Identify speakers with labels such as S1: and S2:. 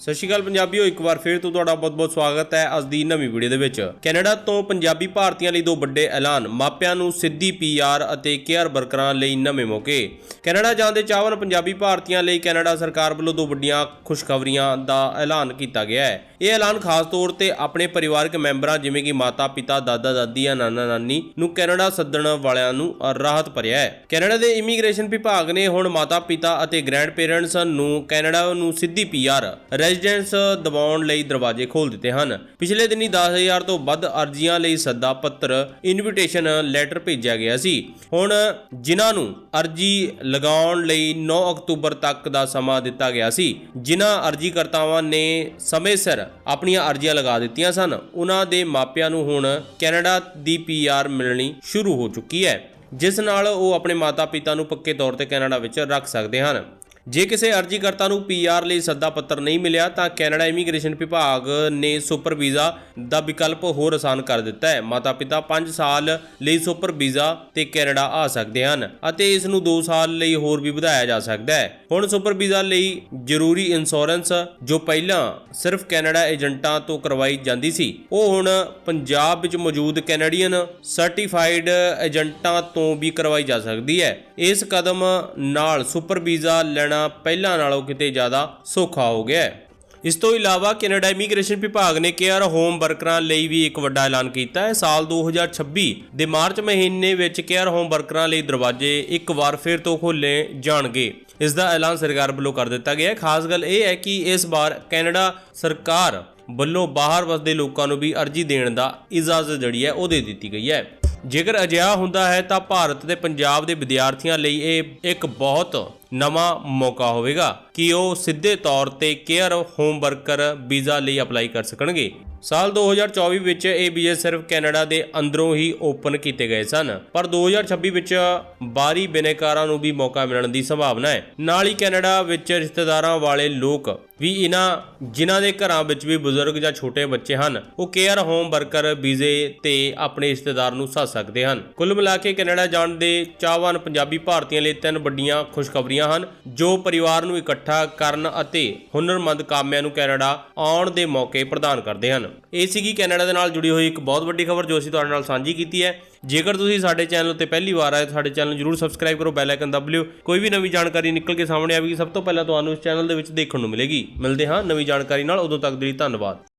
S1: ਸਤਿ ਸ਼੍ਰੀ ਅਕਾਲ ਪੰਜਾਬੀਓ, ਇੱਕ ਵਾਰ ਫਿਰ ਤੋਂ ਤੁਹਾਡਾ ਬਹੁਤ-ਬਹੁਤ ਸਵਾਗਤ ਹੈ ਅੱਜ ਦੀ ਨਵੀਂ ਵੀਡੀਓ ਦੇ ਵਿੱਚ। ਕੈਨੇਡਾ ਤੋਂ ਪੰਜਾਬੀ ਭਾਰਤੀਆਂ ਲਈ ਦੋ ਵੱਡੇ ਐਲਾਨ, ਮਾਪਿਆਂ ਨੂੰ ਸਿੱਧੀ ਪੀਆਰ ਅਤੇ ਕੇਅਰ ਵਰਕਰਾਂ ਲਈ ਨਵੇਂ ਮੌਕੇ। ਕੈਨੇਡਾ ਜਾਣ ਦੇ ਚਾਹਵਾਨ ਪੰਜਾਬੀ ਭਾਰਤੀਆਂ ਲਈ ਕੈਨੇਡਾ ਸਰਕਾਰ ਵੱਲੋਂ ਦੋ ਵੱਡੀਆਂ ਖੁਸ਼ਖਬਰੀਆਂ ਦਾ ਐਲਾਨ ਕੀਤਾ ਗਿਆ ਹੈ। ਇਹ ਐਲਾਨ ਖਾਸ ਤੌਰ ਤੇ ਆਪਣੇ ਪਰਿਵਾਰਕ ਮੈਂਬਰਾਂ, ਜਿਵੇਂ ਕਿ ਮਾਤਾ-ਪਿਤਾ ਦਾਦਾ-ਦਾਦੀ ਜਾਂ ਨਾਨਾ-ਨਾਨੀ ਨੂੰ ਕੈਨੇਡਾ ਸੱਦਣ ਵਾਲਿਆਂ ਨੂੰ ਰਾਹਤ ਭਰਿਆ ਹੈ। ਕੈਨੇਡਾ ਦੇ ਇਮੀਗ੍ਰੇਸ਼ਨ ਵਿਭਾਗ ਨੇ ਹੁਣ ਮਾਤਾ-ਪਿਤਾ ਅਤੇ ਗ੍ਰੈਂਡ ਪੇਰੈਂਟਸ ਨੂੰ ਕੈਨੇਡਾ ਨੂੰ ਸਿੱਧੀ ਪੀਆਰ ਰੈਜ਼ੀਡੈਂਸ ਦਿਵਾਉਣ ਲਈ ਦਰਵਾਜ਼ੇ ਖੋਲ ਦਿੱਤੇ ਹਨ। ਪਿਛਲੇ ਦਿਨੀ 10000 ਤੋਂ ਵੱਧ ਅਰਜ਼ੀਆਂ ਲਈ ਸੱਦਾ ਪੱਤਰ ਇਨਵੀਟੇਸ਼ਨ ਲੈਟਰ ਭੇਜਿਆ ਗਿਆ ਸੀ। ਹੁਣ ਜਿਨ੍ਹਾਂ ਨੂੰ ਅਰਜ਼ੀ ਲਗਾਉਣ ਲਈ 9 ਅਕਤੂਬਰ ਤੱਕ ਦਾ ਸਮਾਂ ਦਿੱਤਾ ਗਿਆ ਸੀ, ਜਿਨ੍ਹਾਂ ਅਰਜ਼ੀਕਰਤਾਵਾਂ ਨੇ ਸਮੇਂ ਸਿਰ ਆਪਣੀਆਂ ਅਰਜ਼ੀਆਂ ਲਗਾ ਦਿੱਤੀਆਂ ਸਨ, ਉਹਨਾਂ ਦੇ ਮਾਪਿਆਂ ਨੂੰ ਹੁਣ ਕੈਨੇਡਾ ਦੀ ਪੀਆਰ ਮਿਲਣੀ ਸ਼ੁਰੂ ਹੋ ਚੁੱਕੀ ਹੈ, ਜਿਸ ਨਾਲ ਉਹ ਆਪਣੇ ਮਾਤਾ-ਪਿਤਾ ਨੂੰ ਪੱਕੇ ਤੌਰ ਤੇ ਕੈਨੇਡਾ ਵਿੱਚ ਰੱਖ ਸਕਦੇ ਹਨ। ਜੇ ਕਿਸੇ ਅਰਜ਼ੀਕਰਤਾ ਨੂੰ ਪੀਆਰ ਲਈ ਸੱਦਾ ਪੱਤਰ ਨਹੀਂ ਮਿਲਿਆ, ਤਾਂ ਕੈਨੇਡਾ ਇਮੀਗ੍ਰੇਸ਼ਨ ਵਿਭਾਗ ਨੇ ਸੁਪਰ ਵੀਜ਼ਾ ਦਾ ਵਿਕਲਪ ਹੋਰ ਆਸਾਨ ਕਰ ਦਿੱਤਾ ਹੈ। ਮਾਤਾ-ਪਿਤਾ 5 ਸਾਲ ਲਈ ਸੁਪਰ ਵੀਜ਼ਾ ਤੇ ਕੈਨੇਡਾ ਆ ਸਕਦੇ ਹਨ ਅਤੇ ਇਸ ਨੂੰ 2 ਸਾਲ ਲਈ ਹੋਰ ਵੀ ਵਧਾਇਆ ਜਾ ਸਕਦਾ ਹੈ। ਹੁਣ ਸੁਪਰ ਵੀਜ਼ਾ ਲਈ ਜ਼ਰੂਰੀ ਇੰਸ਼ੋਰੈਂਸ, ਜੋ ਪਹਿਲਾਂ ਸਿਰਫ ਕੈਨੇਡਾ ਏਜੰਟਾਂ ਤੋਂ ਕਰਵਾਈ ਜਾਂਦੀ ਸੀ, ਉਹ ਹੁਣ ਪੰਜਾਬ ਵਿੱਚ ਮੌਜੂਦ ਕੈਨੇਡੀਅਨ ਸਰਟੀਫਾਈਡ ਏਜੰਟਾਂ ਤੋਂ ਵੀ ਕਰਵਾਈ ਜਾ ਸਕਦੀ ਹੈ। ਇਸ ਕਦਮ ਨਾਲ ਸੁਪਰ ਵੀਜ਼ਾ ਲੈਣਾ ਲੈਣਾ ਪਹਿਲਾਂ ਨਾਲੋਂ ਕਿਤੇ ਜ਼ਿਆਦਾ ਸੌਖਾ ਹੋ ਗਿਆ ਹੈ। ਇਸ ਤੋਂ ਇਲਾਵਾ ਕੈਨੇਡਾ ਇਮੀਗ੍ਰੇਸ਼ਨ ਵਿਭਾਗ ਨੇ ਕੇਅਰ ਹੋਮ ਵਰਕਰਾਂ ਲਈ ਵੀ ਇੱਕ ਵੱਡਾ ਐਲਾਨ ਕੀਤਾ ਹੈ। ਸਾਲ 2026 ਦੇ ਮਾਰਚ ਮਹੀਨੇ ਵਿੱਚ ਕੇਅਰ ਹੋਮ ਵਰਕਰਾਂ ਲਈ ਦਰਵਾਜ਼ੇ ਇੱਕ ਵਾਰ ਫਿਰ ਤੋਂ ਖੋਲੇ ਜਾਣਗੇ। ਇਸ ਦਾ ਐਲਾਨ ਸਰਕਾਰ ਵੱਲੋਂ ਕਰ ਦਿੱਤਾ ਗਿਆ ਹੈ। ਖਾਸ ਗੱਲ ਇਹ ਹੈ ਕਿ ਇਸ ਵਾਰ ਕੈਨੇਡਾ ਸਰਕਾਰ ਵੱਲੋਂ ਬਾਹਰ ਵਸਦੇ ਲੋਕਾਂ ਨੂੰ ਵੀ ਅਰਜ਼ੀ ਦੇਣ ਦਾ ਇਜਾਜ਼ਤ ਜਿਹੜੀ ਹੈ, ਉਹ ਦੇ ਦਿੱਤੀ ਗਈ ਹੈ। ਜੇਕਰ ਅਜਿਹਾ ਹੁੰਦਾ ਹੈ ਤਾਂ ਭਾਰਤ ਤੇ ਪੰਜਾਬ ਦੇ ਵਿਦਿਆਰਥੀਆਂ ਲਈ ਇਹ ਇੱਕ ਬਹੁਤ ਨਵਾਂ ਮੌਕਾ ਹੋਵੇਗਾ ਕਿ ਉਹ ਸਿੱਧੇ ਤੌਰ ਤੇ ਕੇਅਰ ਹੋਮ ਵਰਕਰ ਵੀਜ਼ਾ ਲਈ ਅਪਲਾਈ ਕਰ ਸਕਣਗੇ। ਸਾਲ 2024 ਵਿੱਚ ਇਹ ਵੀਜ਼ੇ ਸਿਰਫ ਕੈਨੇਡਾ ਦੇ ਅੰਦਰੋਂ ਹੀ ਓਪਨ ਕੀਤੇ ਗਏ ਸਨ, ਪਰ 2026 ਵਿੱਚ ਬਾਹਰੀ ਬਿਨੇਕਾਰਾਂ ਨੂੰ ਵੀ ਮੌਕਾ ਮਿਲਣ ਦੀ ਸੰਭਾਵਨਾ ਹੈ। ਨਾਲ ਹੀ ਕੈਨੇਡਾ ਵਿੱਚ ਰਿਸ਼ਤੇਦਾਰਾਂ ਵਾਲੇ ਲੋਕ ਵੀ ਇਹਨਾਂ ਜਿਨ੍ਹਾਂ ਦੇ ਘਰਾਂ ਵਿੱਚ ਵੀ ਬਜ਼ੁਰਗ ਜਾਂ ਛੋਟੇ ਬੱਚੇ ਹਨ, ਉਹ ਕੇਅਰ ਹੋਮ ਵਰਕਰ, ਵੀਜ਼ੇ ਤੇ ਆਪਣੇ ਰਿਸ਼ਤੇਦਾਰ ਨੂੰ ਸੱਦ ਸਕਦੇ ਹਨ। ਕੁੱਲ ਮਿਲਾ ਕੇ ਕੈਨੇਡਾ ਜਾਣ ਦੇ ਚਾਹਵਾਨ ਪੰਜਾਬੀ ਭਾਰਤੀਆਂ ਲਈ ਤਿੰਨ ਵੱਡੀਆਂ ਖੁਸ਼ਖਬਰੀਆਂ ਹਨ, ਜੋ ਪਰਿਵਾਰ ਨੂੰ ਇਕੱਠਾ ਕਰਨ ਅਤੇ ਹੁਨਰਮੰਦ ਕਾਮਿਆਂ ਨੂੰ ਕੈਨੇਡਾ ਆਉਣ ਦੇ ਮੌਕੇ ਪ੍ਰਦਾਨ ਕਰਦੇ ਹਨ। ਇਹ ਸੀਗੀ ਕੈਨੇਡਾ ਦੇ ਨਾਲ ਜੁੜੀ ਹੋਈ ਇੱਕ ਬਹੁਤ ਵੱਡੀ ਖਬਰ, ਜੋ ਅਸੀਂ ਤੁਹਾਡੇ ਨਾਲ ਸਾਂਝੀ ਕੀਤੀ ਹੈ। ਜੇਕਰ ਤੁਸੀਂ ਸਾਡੇ ਚੈਨਲ ਉੱਤੇ ਪਹਿਲੀ ਵਾਰ ਆਏ ਤਾਂ ਸਾਡੇ ਚੈਨਲ ਨੂੰ ਜਰੂਰ ਸਬਸਕ੍ਰਾਈਬ ਕਰੋ ਬੈਲ ਆਈਕਨ ਦਬ ਲਿਓ। ਕੋਈ ਵੀ ਨਵੀਂ ਜਾਣਕਾਰੀ ਨਿਕਲ ਕੇ ਸਾਹਮਣੇ ਆਵੇਗੀ, ਸਭ ਤੋਂ ਪਹਿਲਾਂ ਤੁਹਾਨੂੰ ਇਸ ਚੈਨਲ ਦੇ ਵਿੱਚ ਦੇਖਣ ਨੂੰ ਮਿਲੇਗੀ। ਮਿਲਦੇ ਹਾਂ ਨਵੀਂ ਜਾਣਕਾਰੀ ਨਾਲ। ਉਦੋਂ ਤੱਕ ਦੇ ਲਈ ਧੰਨਵਾਦ।